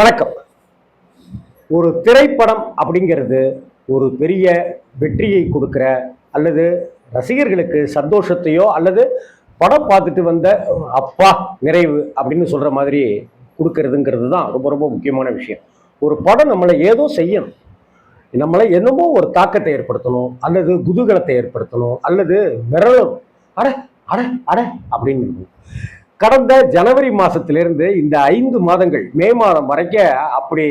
வணக்கம். ஒரு திரைப்படம் அப்படிங்கிறது ஒரு பெரிய வெற்றியை கொடுக்குற அல்லது ரசிகர்களுக்கு சந்தோஷத்தையோ அல்லது படம் பார்த்துட்டு வந்த அப்பா நிறைவு அப்படின்னு சொல்கிற மாதிரி கொடுக்கறதுங்கிறது தான் ரொம்ப ரொம்ப முக்கியமான விஷயம். ஒரு படம் நம்மளை ஏதோ செய்யணும். நம்மளை என்னமோ ஒரு தாக்கத்தை ஏற்படுத்தணும் அல்லது குதூகலத்தை ஏற்படுத்தணும் அல்லது விரலும் அட அட அட அப்படின்னு கடந்த ஜனவரி மாதத்திலிருந்து இந்த ஐந்து மாதங்கள் மே மாதம் வரைக்கும் அப்படி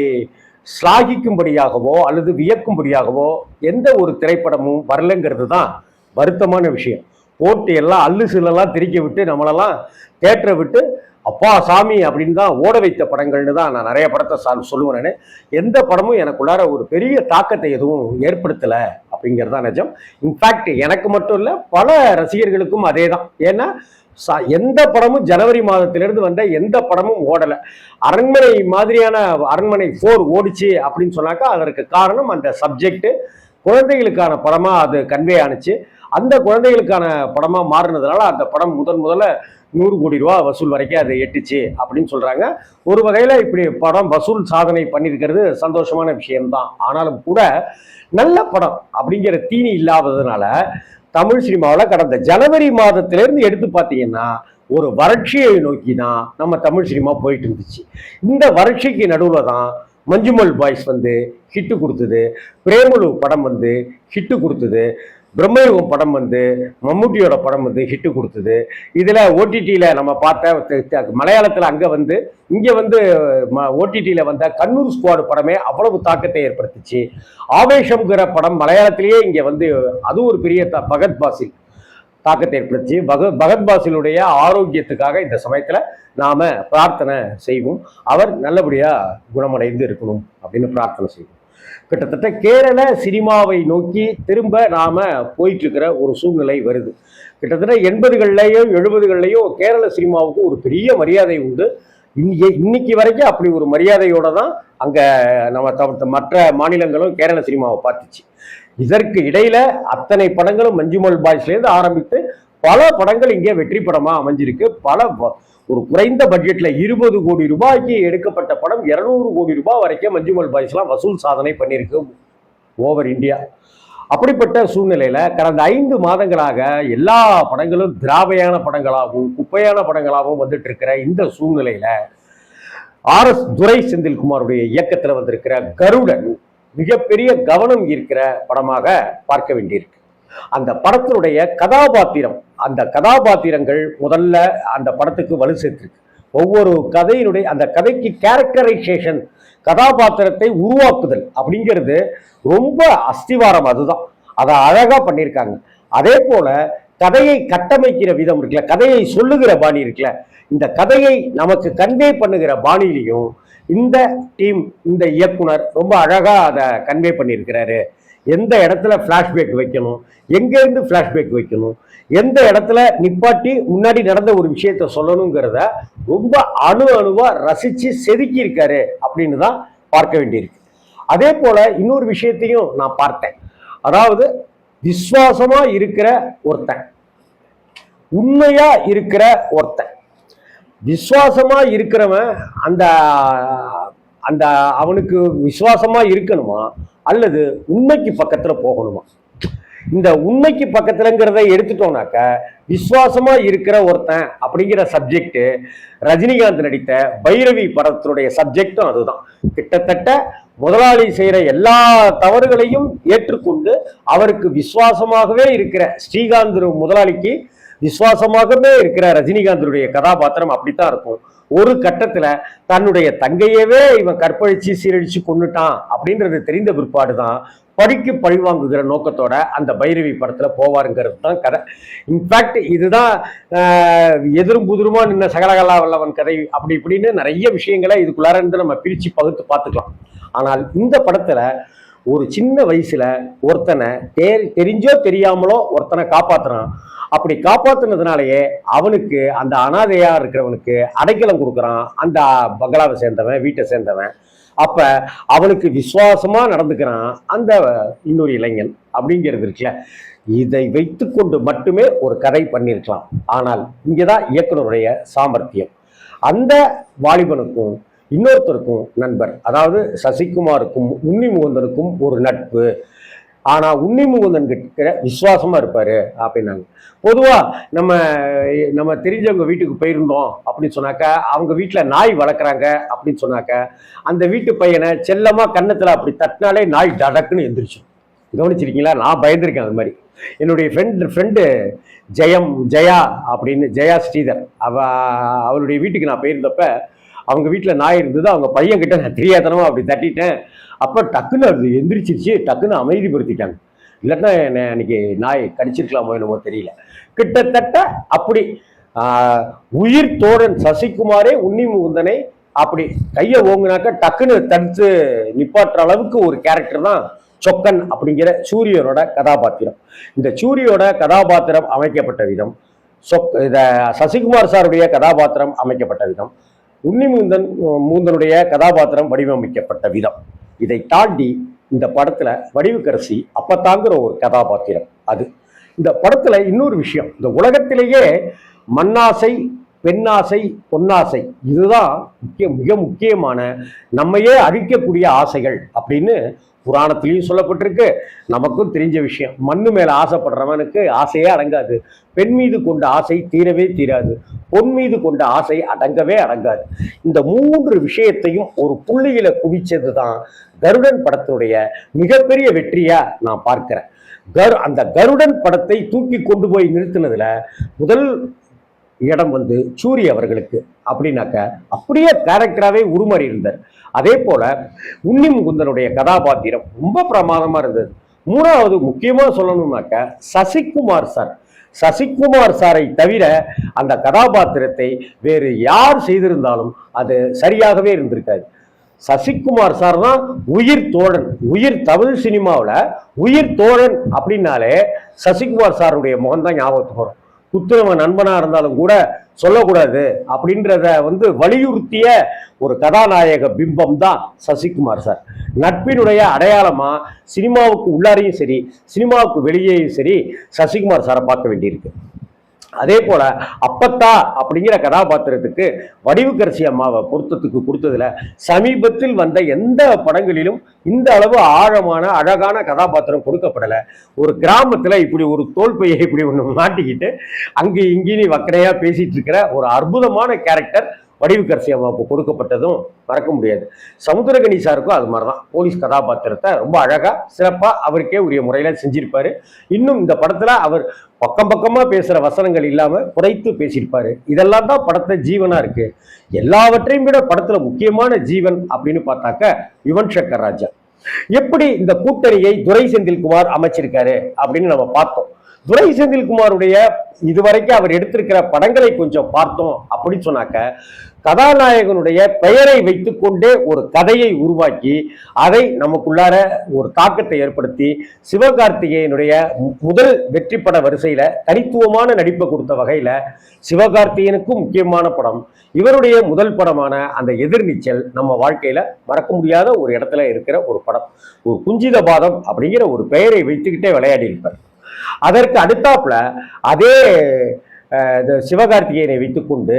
ஸ்லாகிக்கும்படியாகவோ அல்லது வியக்கும்படியாகவோ எந்த ஒரு திரைப்படமும் வரலைங்கிறது தான் வருத்தமான விஷயம். போட்டு எல்லாம் அல்லு சில்லெல்லாம் திரிக்க விட்டு நம்மளெல்லாம் தேட்டரை விட்டு அப்பா சாமி அப்படின்னு தான் ஓட வைத்த படங்கள்னு தான் நான் நிறைய படத்தை சா- சொல்லுவேன் நான். எந்த படமும் எனக்குள்ளார ஒரு பெரிய தாக்கத்தை எதுவும் ஏற்படுத்தலை அப்படிங்கிறது தான் நிஜம். இன்ஃபேக்ட் எனக்கு மட்டும் இல்லை பல ரசிகர்களுக்கும் அதே தான். ஏன்னா எந்த படமும் ஜனவரி மாதத்திலிருந்து வந்த எந்த படமும் ஓடலை. அரண்மனை மாதிரியான அரண்மனை ஃபோர் ஓடிச்சு அப்படின்னு சொன்னாக்கா அதற்கு காரணம் அந்த சப்ஜெக்ட் குழந்தைகளுக்கான படமா அது கன்வே ஆணுச்சு அந்த குழந்தைகளுக்கான படமா மாறினதுனால அந்த படம் முதன் முதல்ல நூறு கோடி ரூபா வசூல் வரைக்கும் அது எட்டுச்சு அப்படின்னு சொல்றாங்க. ஒரு வகையில இப்படி படம் வசூல் சாதனை பண்ணியிருக்கிறது சந்தோஷமான விஷயம்தான். ஆனாலும் கூட நல்ல படம் அப்படிங்கிற தீனி இல்லாததுனால தமிழ் சினிமாவில் கடந்த ஜனவரி மாதத்திலேருந்து எடுத்து பார்த்தீங்கன்னா ஒரு வறட்சியை நோக்கி தான் நம்ம தமிழ் சினிமா போயிட்டு இருந்துச்சு. இந்த வறட்சிக்கு நடுவில் தான் மஞ்சுமல் பாய்ஸ் வந்து ஹிட்டு கொடுத்தது. பிரேமலு படம் வந்து ஹிட்டு கொடுத்தது. பிரம்மயுகம் படம் வந்து மம்முட்டியோட படம் வந்து ஹிட்டு கொடுத்தது. இதில் ஓடிடியில் நம்ம பார்த்த மலையாளத்தில் அங்கே வந்து இங்கே வந்து ம ஓடிடியில் வந்த கண்ணூர் ஸ்குவாடு படமே அவ்வளவு தாக்கத்தை ஏற்படுத்துச்சு. ஆவேஷம்ங்கிற படம் மலையாளத்திலேயே இங்கே வந்து அது ஒரு பெரிய த பகத் பாசில் தாக்கத்தை ஏற்படுத்தி பக பகத் பாசிலுடைய ஆரோக்கியத்துக்காக இந்த சமயத்தில் நாம் பிரார்த்தனை செய்வோம். அவர் நல்லபடியாக குணமடைந்து இருக்கணும் அப்படின்னு பிரார்த்தனை செய்வோம். கிட்டத்தட்ட கேரள சினிமாவை நோக்கி திரும்ப நாம போயிட்டுருக்கிற ஒரு சூழ்நிலை வருது. கிட்டத்தட்ட எண்பதுகள்லேயோ எழுபதுகள்லையும் கேரள சினிமாவுக்கு ஒரு பெரிய மரியாதை உண்டு. இங்கே இன்னைக்கு வரைக்கும் அப்படி ஒரு மரியாதையோடு தான் அங்க நம்ம மற்ற மாநிலங்களும் கேரள சினிமாவை பார்த்துச்சு. இதற்கு இடையில அத்தனை படங்களும் மஞ்சுமல் பாய்ஸ்லேருந்து ஆரம்பித்து பல படங்கள் இங்கே வெற்றி படமா அமைஞ்சிருக்கு. பல ஒரு குறைந்த பட்ஜெட்ல இருபது கோடி ரூபாய்க்கு எடுக்கப்பட்ட படம் இருநூறு கோடி ரூபாய் வரைக்கும் மஞ்சுமல் பாய்ஸ்லாம் வசூல் சாதனை பண்ணியிருக்கு ஓவர் இந்தியா அப்படிப்பட்ட சூழ்நிலையில கடந்த ஐந்து மாதங்களாக எல்லா படங்களும் திராவையான படங்களாகவும் குப்பையான படங்களாகவும் வந்துட்டு இருக்கிற இந்த சூழ்நிலையில ஆர் எஸ் துரை செந்தில்குமாருடைய இயக்கத்தில் வந்திருக்கிற கருடன் மிகப்பெரிய கவனம் ஈர்க்கிற படமாக பார்க்க வேண்டியிருக்கு. அந்த படத்தினுடைய கதாபாத்திரம் அந்த கதாபாத்திரங்கள் முதல்ல அந்த படத்துக்கு வலு சேர்த்துருக்கு. ஒவ்வொரு கதையினுடைய அந்த கதைக்கு கேரக்டரைசேஷன் கதாபாத்திரத்தை உருவாக்குதல் அப்படிங்கிறது ரொம்ப அஸ்திவாரம் அதுதான். அதை அழகாக பண்ணியிருக்காங்க. அதே போல் கதையை கட்டமைக்கிற விதம் இருக்குல்ல கதையை சொல்லுகிற பாணி இருக்குல்ல இந்த கதையை நமக்கு கன்வே பண்ணுகிற பாணியிலையும் இந்த டீம் இந்த இயக்குனர் ரொம்ப அழகாக அதை கன்வே பண்ணியிருக்கிறாரு. எந்த இடத்துல ஃப்ளாஷ்பேக் வைக்கணும்? எங்கேருந்து ஃப்ளாஷ்பேக் வைக்கணும்? எந்த இடத்துல நிப்பாட்டி முன்னாடி நடந்த ஒரு விஷயத்த சொல்லணுங்கிறத ரொம்ப அணு அணுவாக ரசித்து செதுக்கியிருக்காரு அப்படின்னு தான் பார்க்க வேண்டியிருக்கு. அதே போல் இன்னொரு விஷயத்தையும் நான் பார்த்தேன். அதாவது விஸ்வாசமாக இருக்கிற ஒருத்தன். உண்மையாக இருக்கிற ஒருத்தன். விஸ்வாசமாக இருக்கிறவன் அந்த அந்த அவனுக்கு விசுவாசமா இருக்கணுமா? அல்லது உண்மைக்கு பக்கத்துல போகணுமா? இந்த உண்மைக்கு பக்கத்துலங்கிறத எடுத்துட்டோம்னாக்க விசுவாசமா இருக்கிற ஒருத்தன் அப்படிங்கிற சப்ஜெக்ட் ரஜினிகாந்த் நடித்த பைரவி படத்தினுடைய சப்ஜெக்டும் அதுதான். கிட்டத்தட்ட முதலாளி செய்யற எல்லா தவறுகளையும் ஏற்றுக்கொண்டு அவருக்கு விசுவாசமாகவே இருக்கிற ஸ்ரீகாந்த் முதலாளிக்கு விசுவாசமாகவே இருக்கிற ரஜினிகாந்தனுடைய கதாபாத்திரம் அப்படித்தான் இருக்கும். ஒரு கட்டத்துல தன்னுடைய தங்கையவே இவன் கற்பழிச்சு சீரழிச்சு கொண்டுட்டான் அப்படின்றது தெரிந்த பிற்பாடு தான் படிக்கு பழிவாங்குகிற நோக்கத்தோட அந்த பைரவி படத்துல போவாருங்கிறது தான் கதை. இன்ஃபேக்ட் இதுதான் எதிரும் புதிருமா நின்ன சகலகலா வல்லவன் கதை அப்படி இப்படின்னு நிறைய விஷயங்களை இதுக்குள்ளார இருந்து நம்ம பிரிச்சு பகுத்து பார்த்துக்கலாம். ஆனால் இந்த படத்துல ஒரு சின்ன வயசுல ஒருத்தனை தெ தெரிஞ்சோ தெரியாமலோ ஒருத்தனை காப்பாத்துறான். அப்படி காப்பாத்துனதுனாலயே அவனுக்கு அந்த அனாதையா இருக்கிறவனுக்கு அடைக்கலம் கொடுக்குறான். அந்த பங்களாவை சேர்ந்தவன் வீட்டை சேர்ந்தவன். அப்ப அவனுக்கு விசுவாசமா நடந்துக்கிறான் அந்த இன்னொரு இளைஞன் அப்படிங்கிறது இருக்குல்ல. இதை வைத்துக்கொண்டு மட்டுமே ஒரு கதை பண்ணியிருக்கலாம். ஆனால் இங்கேதான் இயக்குனருடைய சாமர்த்தியம். அந்த வாலிபனுக்கும் இன்னொருத்தருக்கும் நண்பர் அதாவது சசிகுமாருக்கும் உன்னி முகுந்தனுக்கும் ஒரு நட்பு. ஆனால் உன்னி முகுந்தன் கிட்ட விசுவாசமாக இருப்பார் அப்படின்னாங்க. பொதுவாக நம்ம நம்ம தெரிஞ்சவங்க வீட்டுக்கு போயிருந்தோம் அப்படின்னு சொன்னாக்கா அவங்க வீட்டில் நாய் வளர்க்குறாங்க அப்படின்னு சொன்னாக்க அந்த வீட்டு பையனை செல்லமாக கன்னத்தில் அப்படி தட்டினாலே நாய் டடக்குன்னு எந்திரிச்சு கவனிச்சிருக்கீங்களா? நான் பயந்துருக்கேன் அது மாதிரி. என்னுடைய ஃப்ரெண்டு ஃப்ரெண்டு ஜெயம் ஜெயா அப்படின்னு ஜெயா ஸ்ரீதர். அவ அவளுடைய வீட்டுக்கு நான் போயிருந்தப்ப அவங்க வீட்டில் நாய் இருந்தது அவங்க பையன்கிட்ட நான் தெரியாதனமா அப்படி தட்டிட்டேன். அப்போ டக்குன்னு அது எந்திரிச்சிருச்சு டக்குன்னு அமைதிப்படுத்திட்டாங்க. இல்லைன்னா என்னை அன்னைக்கு நாய் கடிச்சிருக்கலாமோ என்னமோ தெரியல. கிட்டத்தட்ட அப்படி உயிர் தோழன் சசிகுமாரே உன்னி முகுந்தனை அப்படி கையை ஓங்கினாக்க டக்குன்னு தடுத்து நிப்பாட்டுற அளவுக்கு ஒரு கேரக்டர் தான் சொக்கன் அப்படிங்கிற சூரியனோட கதாபாத்திரம். இந்த சூரியோட கதாபாத்திரம் அமைக்கப்பட்ட விதம் சொக் இத சசிகுமார் சாருடைய கதாபாத்திரம் அமைக்கப்பட்ட விதம். உன்னிமுந்தன் மூந்தனுடைய கதாபாத்திரம் வடிவமைக்கப்பட்ட விதம். இதை தாண்டி இந்த படத்தில் வடிவுக்கரசி அப்பத்தாங்கிற ஒரு கதாபாத்திரம் அது. இந்த படத்தில் இன்னொரு விஷயம் இந்த உலகத்திலேயே மண்ணாசை பெண்ணாசை பொன்னாசை. இதுதான் முக்கிய மிக முக்கியமான நம்மையே அழிக்கக்கூடிய ஆசைகள் அப்படின்னு புராணத்திலையும் சொல்லப்பட்டிருக்கு. நமக்கும் தெரிஞ்ச விஷயம். மண்ணு மேலே ஆசைப்படுறவனுக்கு ஆசையே அடங்காது. பெண் மீது கொண்ட ஆசை தீரவே தீராது. பொன் மீது கொண்ட ஆசை அடங்கவே அடங்காது. இந்த மூன்று விஷயத்தையும் ஒரு புள்ளியில குவிச்சது தான் கருடன் படத்தினுடைய மிகப்பெரிய வெற்றியா நான் பார்க்கிறேன். கரு அந்த கருடன் படத்தை தூக்கி கொண்டு போய் நிறுத்தினதுல முதல் இடம் வந்து சூரி அவர்களுக்கு அப்படின்னாக்க அப்படியே கேரக்டராகவே உருமாறி இருந்தார். அதே போல உன்னி முகுந்தனுடைய கதாபாத்திரம் ரொம்ப பிரமாதமாக இருந்தது. மூணாவது முக்கியமாக சொல்லணும்னாக்க சசிகுமார் சார். சசிகுமார் சாரை தவிர அந்த கதாபாத்திரத்தை வேறு யார் செய்திருந்தாலும் அது சரியாகவே இருந்திருக்காது. சசிகுமார் சார் தான் உயிர் தோழன் உயிர் தமிழ் சினிமாவில் உயிர் தோழன் அப்படின்னாலே சசிகுமார் சாருடைய முகம்தான் ஞாபகத்துக்கு வரும். குத்துறவன் நண்பனா இருந்தாலும் கூட சொல்லக்கூடாது அப்படின்றத வந்து வலியுறுத்திய ஒரு கதாநாயக பிம்பம் தான் சசிகுமார் சார். நட்பினுடைய அடையாளமா சினிமாவுக்கு உள்ளாரையும் சரி சினிமாவுக்கு வெளியேயும் சரி சசிகுமார் சாரை பார்க்க வேண்டியிருக்கு. அதே போல அப்பத்தா அப்படிங்கிற கதாபாத்திரத்துக்கு வடிவுக்கரசி அம்மாவை பொருத்தத்துக்கு கொடுத்ததுல சமீபத்தில் வந்த எந்த படங்களிலும் இந்த அளவு ஆழமான அழகான கதாபாத்திரம் கொடுக்கப்படலை. ஒரு கிராமத்துல இப்படி ஒரு தோல்பையை இப்படி ஒன்று மாட்டிக்கிட்டு அங்கே இங்கேயும் வக்கடையா பேசிட்டு இருக்கிற ஒரு அற்புதமான கேரக்டர் வடிவுக்கரசி அம்மாவுக்கு கொடுக்கப்பட்டதும் மறக்க முடியாது. சமுத்திரகனி சாருக்கும் அது மாதிரி தான் போலீஸ் கதாபாத்திரத்தை ரொம்ப அழகா சிறப்பா அவருக்கே உரிய முறையில செஞ்சிருப்பார். இன்னும் இந்த படத்துல அவர் பக்கம் பக்கமா பேசுற வசனங்கள் இல்லாமல் குறைத்து பேசியிருப்பார். இதெல்லாம் தான் படத்தை ஜீவனா இருக்கு. எல்லாவற்றையும் விட படத்துல முக்கியமான ஜீவன் அப்படின்னு பார்த்தாக்க யுவன் சங்கர் ராஜா எப்படி இந்த கூட்டணியை துரை செந்தில்குமார் அமைச்சிருக்காரு அப்படின்னு நம்ம பார்த்தோம். துரை செந்தில்குமாருடைய இதுவரைக்கும் அவர் எடுத்திருக்கிற படங்களை கொஞ்சம் பார்த்தோம் அப்படின்னு சொன்னாக்க கதாநாயகனுடைய பெயரை வைத்துக்கொண்டே ஒரு கதையை உருவாக்கி அதை நமக்குள்ளார ஒரு தாக்கத்தை ஏற்படுத்தி சிவகார்த்திகேயனுடைய மு- முதல் வெற்றி பட வரிசையில தனித்துவமான நடிப்பை கொடுத்த வகையில சிவகார்த்திகேயனுக்கும் முக்கியமான படம். இவருடைய முதல் படமான அந்த எதிர்நீச்சல் நம்ம வாழ்க்கையில மறக்க முடியாத ஒரு இடத்துல இருக்கிற ஒரு படம். ஒரு குஞ்சித பாதம் அப்படிங்கிற ஒரு பெயரை வைத்துக்கிட்டே விளையாடி இருப்பார் அதற்கு அடுத்தாப்புல அதே சிவகார்த்திகேயனை வைத்துக்கொண்டு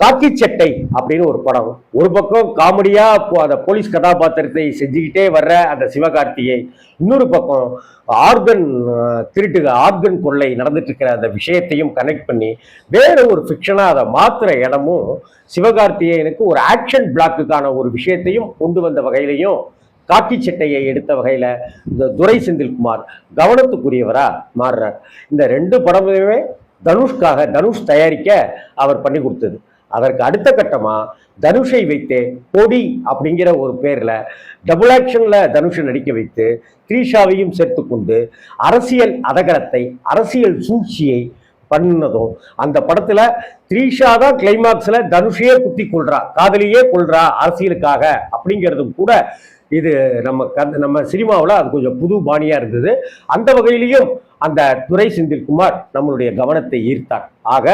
காக்கி சட்டை அப்படின்னு ஒரு படம். ஒரு பக்கம் காமெடியா அந்த போலீஸ் கதாபாத்திரத்தை செஞ்சுக்கிட்டே வர்ற அந்த சிவகார்த்தியை இன்னொரு பக்கம் ஆர்கன் திருட்டு ஆர்கன் கொள்ளை நடந்துட்டு இருக்கிற அந்த விஷயத்தையும் கனெக்ட் பண்ணி வேற ஒரு ஃபிக்ஷனா அதை மாத்துற இடமும் சிவகார்த்தியனுக்கு ஒரு ஆக்ஷன் பிளாக்குக்கான ஒரு விஷயத்தையும் கொண்டு வந்த வகையிலையும் காக்கி சட்டையை எடுத்த வகையில் இந்த துரை செந்தில்குமார் கவனத்துக்குரியவராக மாறுறார். இந்த ரெண்டு படமுமே தனுஷ்காக தனுஷ் தயாரிக்க அவர் பண்ணி கொடுத்தது. அதற்கு அடுத்த கட்டமாக தனுஷை வைத்து பொடி அப்படிங்கிற ஒரு பேரில் டபுள் ஆக்ஷனில் தனுஷை நடிக்க வைத்து த்ரீஷாவையும் சேர்த்து கொண்டு அரசியல் அதகரத்தை அரசியல் சூழ்ச்சியை பண்ணதும் அந்த படத்தில் த்ரீஷா தான் கிளைமாக்ஸில் தனுஷையே குத்தி கொள்றா காதலியே கொள்றா அரசியலுக்காக அப்படிங்கிறதும் கூட இது நம்ம கந்த நம்ம சினிமாவில் அது கொஞ்சம் புது பாணியாக இருந்தது. அந்த வகையிலையும் அந்த துரை செந்தில்குமார் நம்மளுடைய கவனத்தை ஈர்த்தார். ஆக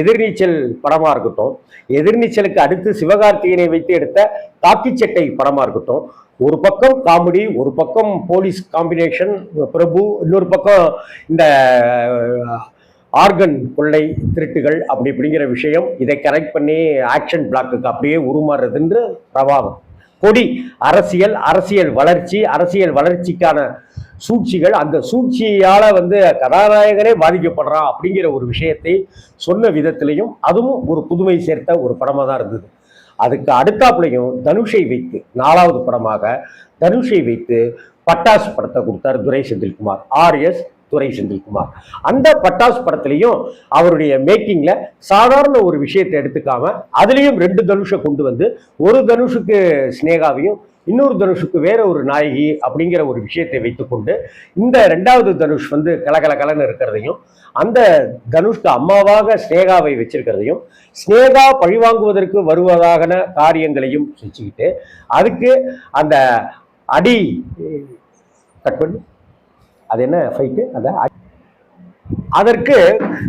எதிர்நீச்சல் படமாக இருக்கட்டும் எதிர்நீச்சலுக்கு அடுத்து சிவகார்த்திகேயனை வைத்து எடுத்த தாக்கிச்சட்டை படமாக இருக்கட்டும் ஒரு பக்கம் காமெடி ஒரு பக்கம் போலீஸ் காம்பினேஷன் பிரபு இன்னொரு பக்கம் இந்த ஆர்கன் கொள்ளை திருட்டுகள் அப்படி இப்படிங்கிற விஷயம் இதை கரெக்ட் பண்ணி ஆக்ஷன் பிளாக்குக்கு அப்படியே உருமாறுறதுன்ற பிரபாவம். கொடி அரசியல் அரசியல் வளர்ச்சி அரசியல் வளர்ச்சிக்கான சூழ்ச்சிகள் அந்த சூழ்ச்சியால் வந்து கதாநாயகனே பாதிக்கப்படுறான் அப்படிங்கிற ஒரு விஷயத்தை சொன்ன விதத்திலையும் அதுவும் ஒரு புதுமை சேர்த்த ஒரு படமாக தான் இருந்தது. அதுக்கு அடுத்தாப்புலையும் தனுஷை வைத்து நாலாவது படமாக தனுஷை வைத்து பட்டாசு படத்தை கொடுத்தார் துரை செந்தில்குமார். ஆர்எஸ் துரை செந்தில்குமார். அந்த பட்டாசு படத்துலையும் அவருடைய மேக்கிங்கில் சாதாரண ஒரு விஷயத்தை எடுத்துக்காம அதுலேயும் ரெண்டு தனுஷை கொண்டு வந்து ஒரு தனுஷுக்கு ஸ்னேகாவையும் இன்னொரு தனுஷுக்கு வேற ஒரு நாயகி அப்படிங்கிற ஒரு விஷயத்தை வைத்துக்கொண்டு இந்த ரெண்டாவது தனுஷ் வந்து கலகல கலன்னு இருக்கிறதையும் அந்த தனுஷ்க்கு அம்மாவாக ஸ்னேகாவை வச்சிருக்கிறதையும் ஸ்னேகா பழிவாங்குவதற்கு வருவதாகன காரியங்களையும் செஞ்சுக்கிட்டு அதுக்கு அந்த அடி கட் பண்ணி. அது என்ன ஃபைட்டு அந்த அதற்கு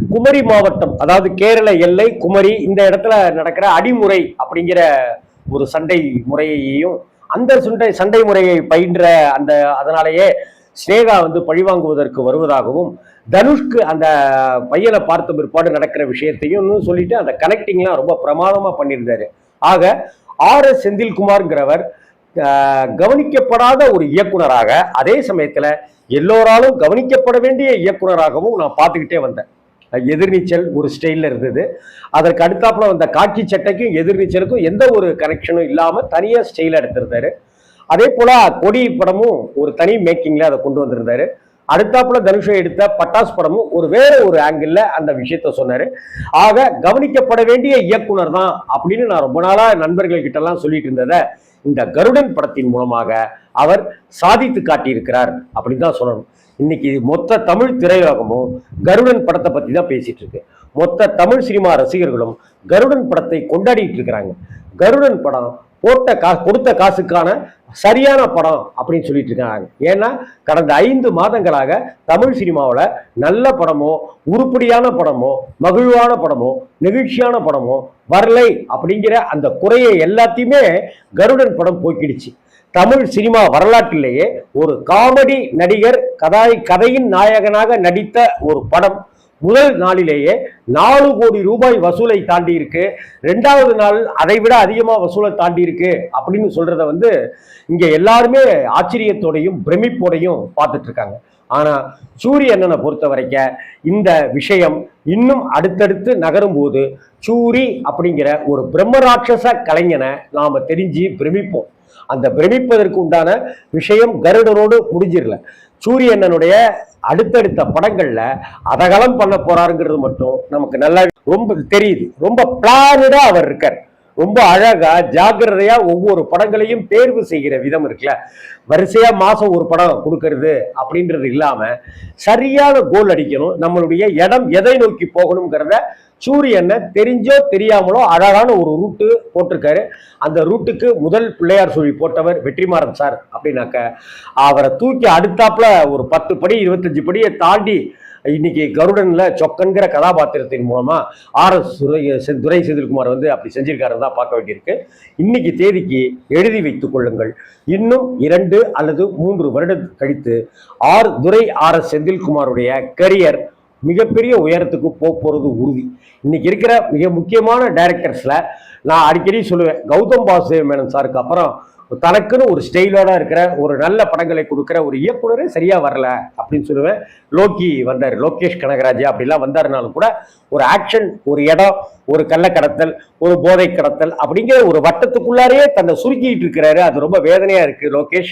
குமரி மாவட்டம் அதாவது கேரள எல்லை குமரி இந்த இடத்துல நடக்கிற அடிமுறை அப்படிங்கிற ஒரு சண்டை முறையையும் அந்த சண்டை சண்டை முறையை பயின்ற அந்த அதனாலேயே ஸ்னேகா வந்து பழிவாங்குவதற்கு வருவதாகவும் தனுஷ்க்கு அந்த பையனை பார்த்த பிற்பாடு நடக்கிற விஷயத்தையும் சொல்லிட்டு அந்த கனெக்டிங்லாம் ரொம்ப பிரமாதமாக பண்ணியிருந்தாரு. ஆக ஆர் எஸ் செந்தில்குமார்ங்கிறவர் கவனிக்கப்படாத ஒரு இயக்குனராக அதே சமயத்தில் எல்லோராலும் கவனிக்கப்பட வேண்டிய இயக்குனராகவும் நான் பார்த்துக்கிட்டே வந்தேன். எதிர்நீச்சல் ஒரு ஸ்டைலில் இருந்தது. அதற்கு அடுத்தாப்புல வந்த காக்கி சட்டைக்கும் எதிர்நீச்சலுக்கும் எந்த ஒரு கனெக்ஷனும் இல்லாமல் தனியாக ஸ்டைலாக எடுத்திருந்தாரு. அதே போல கொடி படமும் ஒரு தனி மேக்கிங்ல அதை கொண்டு வந்திருந்தாரு. அடுத்தாப்புல தனுஷை எடுத்த பட்டாஸ் படமும் ஒரு வேற ஒரு ஆங்கிள் அந்த விஷயத்த சொன்னாரு. ஆக கவனிக்கப்பட வேண்டிய இயக்குனர் தான் அப்படின்னு நான் ரொம்ப நாளா நண்பர்கள் கிட்ட எல்லாம் சொல்லிட்டு இருந்ததை இந்த கருடன் படத்தின் மூலமாக அவர் சாதித்து காட்டியிருக்கிறார் அப்படின்னு தான் சொல்லணும். இன்னைக்கு மொத்த தமிழ் திரையுலகமும் கருடன் படத்தை பத்தி தான் பேசிட்டு இருக்கு. மொத்த தமிழ் சினிமா ரசிகர்களும் கருடன் படத்தை கொண்டாடிட்டு இருக்கிறாங்க. கருடன் படம் போட்ட கா கொடுத்த காசுக்கான சரியான படம் அப்படின்னு சொல்லிட்டு இருக்காங்க. ஏன்னா கடந்த ஐந்து மாதங்களாக தமிழ் சினிமாவில் நல்ல படமோ உருப்படியான படமோ மகிழ்வான படமோ நெகிழ்ச்சியான படமோ வரலை அப்படிங்கிற அந்த குறையை எல்லாத்தையுமே கருடன் படம் போக்கிடுச்சு. தமிழ் சினிமா வரலாற்றிலேயே ஒரு காமெடி நடிகர் கதாய் கதையின் நாயகனாக நடித்த ஒரு படம். முதல் நாளிலேயே நாலு கோடி ரூபாய் வசூலை தாண்டி இருக்கு ரெண்டாவது நாள் அதை விட அதிகமாக வசூலை தாண்டி இருக்கு அப்படின்னு சொல்றத வந்து இங்க எல்லாருமே ஆச்சரியத்தோடையும் பிரமிப்போடையும் பார்த்துட்டு இருக்காங்க ஆனா சூரிய அண்ணனை பொறுத்த வரைக்கும் இந்த விஷயம் இன்னும் அடுத்தடுத்து நகரும் போது சூரி அப்படிங்கிற ஒரு பிரம்மராட்சச கலைஞனை நாம தெரிஞ்சு பிரமிப்போம். அந்த பிரமிப்பதற்கு உண்டான விஷயம் கருடனோடு முடிஞ்சிடல. சூரியண்ணனுடைய அடுத்தடுத்த படங்கள்ல அதகலம் பண்ண போறாருங்கிறது மட்டும் நமக்கு நல்லா ரொம்ப தெரியுது. ரொம்ப பிளானடா அவர் இருக்கார். ரொம்ப அழகா ஜாக்கிரதையா ஒவ்வொரு படங்களையும் தேர்வு செய்கிற விதம் இருக்குல்ல. வரிசையா மாசம் ஒரு படம் கொடுக்கறது அப்படின்றது இல்லாம சரியான கோல் அடிக்கணும். நம்மளுடைய இடம் எதை நோக்கி போகணுங்கிறத சூரியனை தெரிஞ்சோ தெரியாமலோ அழகான ஒரு ரூட்டு போட்டிருக்காரு. அந்த ரூட்டுக்கு முதல் பிள்ளையார் சொல்லி போட்டவர் வெற்றிமாறன் சார் அப்படின்னாக்க அவரை தூக்கி அடுத்தாப்புல ஒரு பத்து படி இருபத்தஞ்சு படியை தாண்டி இன்னைக்கு கருடன்ல சொக்கன்கிற கதாபாத்திரத்தின் மூலமா ஆர் எஸ் துரை செ- துரை செந்தில்குமார் வந்து அப்படி செஞ்சிருக்காரு தான் பார்க்க வேண்டியிருக்கு. இன்னைக்கு தேதிக்கு எழுதி வைத்துக் கொள்ளுங்கள். இன்னும் இரண்டு அல்லது மூன்று வருடம் கழித்து ஆர் துரை ஆர் எஸ் செந்தில்குமாருடைய கரியர் மிகப்பெரிய உயரத்துக்கு போக போகிறது உறுதி. இன்றைக்கி இருக்கிற மிக முக்கியமான டைரக்டர்ஸில் நான் அடிக்கடி சொல்லுவேன் கௌதம் வாசுதேவ் மேனன் சாருக்கு அப்புறம் தனக்குன்னு ஒரு ஸ்டைலோட இருக்கிற ஒரு நல்ல படங்களை கொடுக்குற ஒரு இயக்குனரே சரியாக வரல அப்படின்னு சொல்லுவேன். லோக்கி வந்தார் லோகேஷ் கனகராஜ் அப்படிலாம் வந்தாருனாலும் கூட ஒரு ஆக்ஷன் ஒரு இடம் ஒரு கள்ளக்கடத்தல் ஒரு போதை கடத்தல் அப்படிங்கிற ஒரு வட்டத்துக்குள்ளாரே தன்னை சுருக்கிட்டு இருக்கிறாரு. அது ரொம்ப வேதனையாக இருக்குது லோகேஷ்.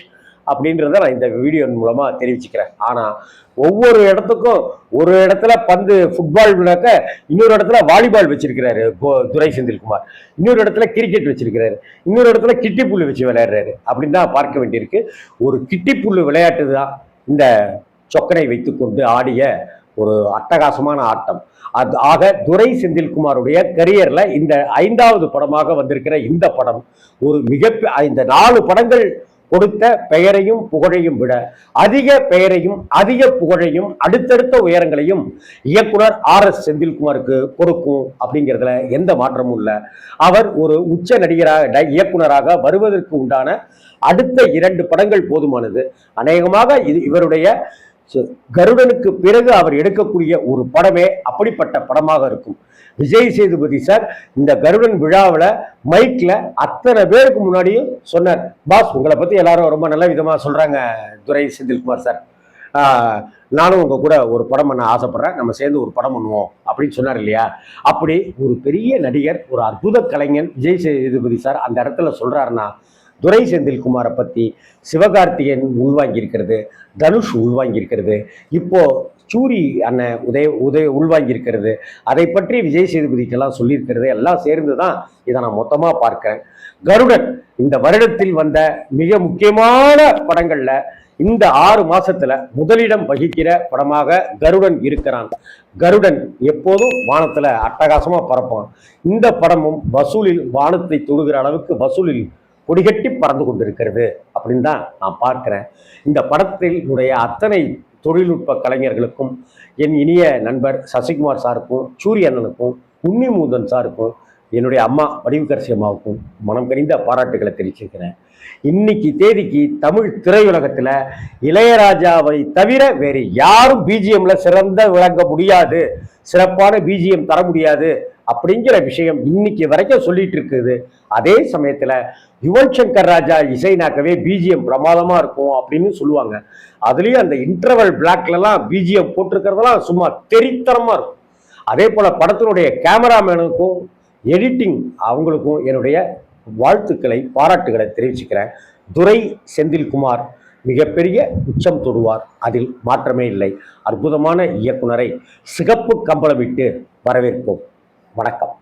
அப்படின்றத நான் இந்த வீடியோ மூலமாக தெரிவிச்சுக்கிறேன். ஆனால் ஒவ்வொரு இடத்துக்கும் ஒரு இடத்துல பந்து ஃபுட்பால் விளையாக்க இன்னொரு இடத்துல வாலிபால் வச்சிருக்கிறாரு கோ- துரை செந்தில்குமார். இன்னொரு இடத்துல கிரிக்கெட் வச்சிருக்கிறாரு. இன்னொரு இடத்துல கிட்டி புல்லு வச்சு விளையாடுறாரு. அப்படின்னு தான் பார்க்க வேண்டியிருக்கு. ஒரு கிட்டி புல்லு விளையாட்டு தான் இந்த சொக்கனை வைத்துக்கொண்டு ஆடிய ஒரு அட்டகாசமான ஆட்டம். அது ஆக துரை செந்தில்குமாருடைய கரியரில் இந்த ஐந்தாவது படமாக வந்திருக்கிற இந்த படம் ஒரு மிக இந்த நாலு படங்கள் கொடுத்த பெயரையும் புகழையும் விட அதிக பெயரையும் அதிக புகழையும் அடுத்தடுத்த உயரங்களையும் இயக்குனர் ஆர் எஸ் செந்தில்குமாருக்கு கொடுக்கும் அப்படிங்கிறதுல எந்த மாற்றமும் இல்லை. அவர் ஒரு உச்ச நடிகராக ட- இயக்குனராக வருவதற்கு உண்டான அடுத்த இரண்டு படங்கள் போதுமானது. அநேகமாக இது இவருடைய ஸோ கருடனுக்கு பிறகு அவர் எடுக்கக்கூடிய ஒரு படமே அப்படிப்பட்ட படமாக இருக்கும். விஜய் சேதுபதி சார் இந்த கருடன் விழாவில் மைக்கில் அத்தனை பேருக்கு முன்னாடியும் சொன்னார் பாஸ் உங்களை பற்றி எல்லாரும் ரொம்ப நல்ல விதமாக சொல்கிறாங்க துரை செந்தில்குமார் சார். நானும் உங்கள் கூட ஒரு படம் பண்ண ஆசைப்பட்றேன் நம்ம சேர்ந்து ஒரு படம் பண்ணுவோம் அப்படின்னு சொன்னார் இல்லையா? அப்படி ஒரு பெரிய நடிகர் ஒரு அற்புத கலைஞன் விஜய் சேதுபதி சார் அந்த இடத்துல சொல்கிறாருன்னா துரை செந்தில்குமாரை பற்றி சிவகார்த்திகேயன் உள்வாங்கியிருக்கிறது தனுஷ் உள்வாங்கியிருக்கிறது. இப்போது சூரி அண்ணன் உதய உதய உள்வாங்கியிருக்கிறது. அதை பற்றி விஜய் சேதுபதிக்கெல்லாம் சொல்லியிருக்கிறது. எல்லாம் சேர்ந்து தான் இதை நான் மொத்தமாக பார்க்கிறேன். கருடன் இந்த வருடத்தில் வந்த மிக முக்கியமான படங்களில் இந்த ஆறு மாசத்துல முதலிடம் வகிக்கிற படமாக கருடன் இருக்கிறான். கருடன் எப்போதும் வானத்துல அட்டகாசமா பறப்பான். இந்த படமும் வசூலில் வானத்தை தொடுகிற அளவுக்கு வசூலில் கொடிகட்டி பறந்து கொண்டிருக்கிறது அப்படின்னு தான் நான் பார்க்கிறேன். இந்த படத்தினுடைய அத்தனை தொழில்நுட்ப கலைஞர்களுக்கும் என் இனிய நண்பர் சசிகுமார் சாருக்கும் சூரிய அண்ணனுக்கும் உன்னிமூதன் சாருக்கும் என்னுடைய அம்மா வடிவுக்கரசி அம்மாவுக்கும் மனம் கனிந்த பாராட்டுகளை தெரிவிச்சிருக்கிறேன். இன்னைக்கு தேதிக்கு தமிழ் திரையுலகத்தில் இளையராஜாவை தவிர வேறு யாரும் பிஜிஎம்ல சிறந்த விளங்க முடியாது. சிறப்பான பிஜிஎம் தர முடியாது. அப்படிங்கிற விஷயம் இன்னைக்கு வரைக்கும் சொல்லிட்டு இருக்குது. அதே சமயத்துல யுவன் சங்கர் ராஜா இசைனாக்கவே பிஜிஎம் பிரமாதமா இருக்கும் அப்படின்னு சொல்லுவாங்க. அதுலயும் அந்த இன்டர்வல் பிளாக்லலாம் பிஜிஎம் போட்டிருக்கிறதெல்லாம் சும்மா தெரித்தரமா இருக்கும். அதே போல படத்தினுடைய கேமராமேனுக்கும் எடிட்டிங் அவங்களுக்கும் என்னுடைய வாழ்த்துக்களை பாராட்டுகளை தெரிவிச்சுக்கிறேன். துரை செந்தில்குமார் மிகப்பெரிய உச்சம் தொடுவார். அதில் மாற்றமே இல்லை. அற்புதமான இயக்குனரை சிகப்பு கம்பளமிட்டு வரவேற்போம். வணக்கம்.